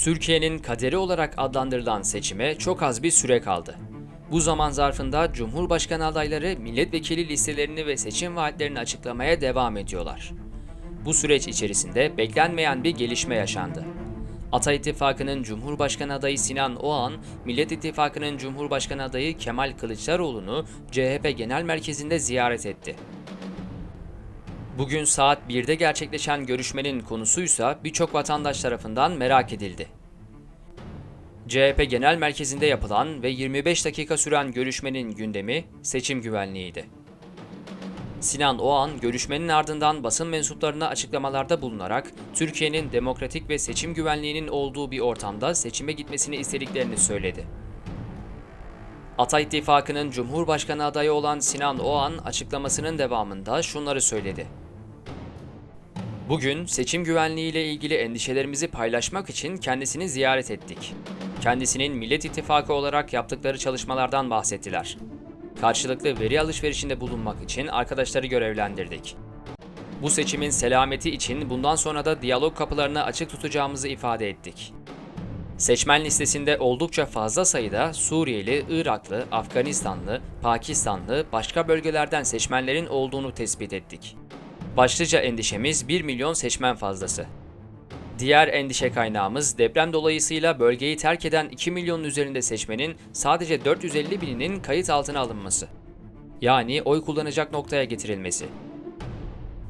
Türkiye'nin kaderi olarak adlandırılan seçime çok az bir süre kaldı. Bu zaman zarfında Cumhurbaşkanı adayları milletvekili listelerini ve seçim vaatlerini açıklamaya devam ediyorlar. Bu süreç içerisinde beklenmeyen bir gelişme yaşandı. Ata İttifakı'nın Cumhurbaşkanı adayı Sinan Oğan, Millet İttifakı'nın Cumhurbaşkanı adayı Kemal Kılıçdaroğlu'nu CHP Genel Merkezi'nde ziyaret etti. Bugün saat 1'de gerçekleşen görüşmenin konusuysa birçok vatandaş tarafından merak edildi. CHP Genel Merkezi'nde yapılan ve 25 dakika süren görüşmenin gündemi seçim güvenliğiydi. Sinan Oğan, görüşmenin ardından basın mensuplarına açıklamalarda bulunarak Türkiye'nin demokratik ve seçim güvenliğinin olduğu bir ortamda seçime gitmesini istediklerini söyledi. Ata İttifakı'nın Cumhurbaşkanı adayı olan Sinan Oğan açıklamasının devamında şunları söyledi. Bugün seçim güvenliği ile ilgili endişelerimizi paylaşmak için kendisini ziyaret ettik. Kendisinin Millet İttifakı olarak yaptıkları çalışmalardan bahsettiler. Karşılıklı veri alışverişinde bulunmak için arkadaşları görevlendirdik. Bu seçimin selameti için bundan sonra da diyalog kapılarını açık tutacağımızı ifade ettik. Seçmen listesinde oldukça fazla sayıda Suriyeli, Iraklı, Afganistanlı, Pakistanlı, başka bölgelerden seçmenlerin olduğunu tespit ettik. Başlıca endişemiz 1 milyon seçmen fazlası. Diğer endişe kaynağımız deprem dolayısıyla bölgeyi terk eden 2 milyonun üzerinde seçmenin sadece 450 bininin kayıt altına alınması. Yani oy kullanacak noktaya getirilmesi.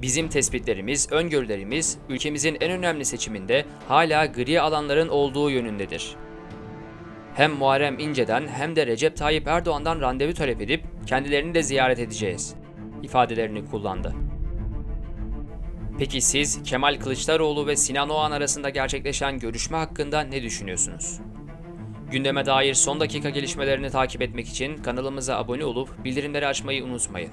Bizim tespitlerimiz, öngörülerimiz ülkemizin en önemli seçiminde hala gri alanların olduğu yönündedir. Hem Muharrem İnce'den hem de Recep Tayyip Erdoğan'dan randevu talep edip kendilerini de ziyaret edeceğiz ifadelerini kullandı. Peki siz Kemal Kılıçdaroğlu ve Sinan Oğan arasında gerçekleşen görüşme hakkında ne düşünüyorsunuz? Gündeme dair son dakika gelişmelerini takip etmek için kanalımıza abone olup bildirimleri açmayı unutmayın.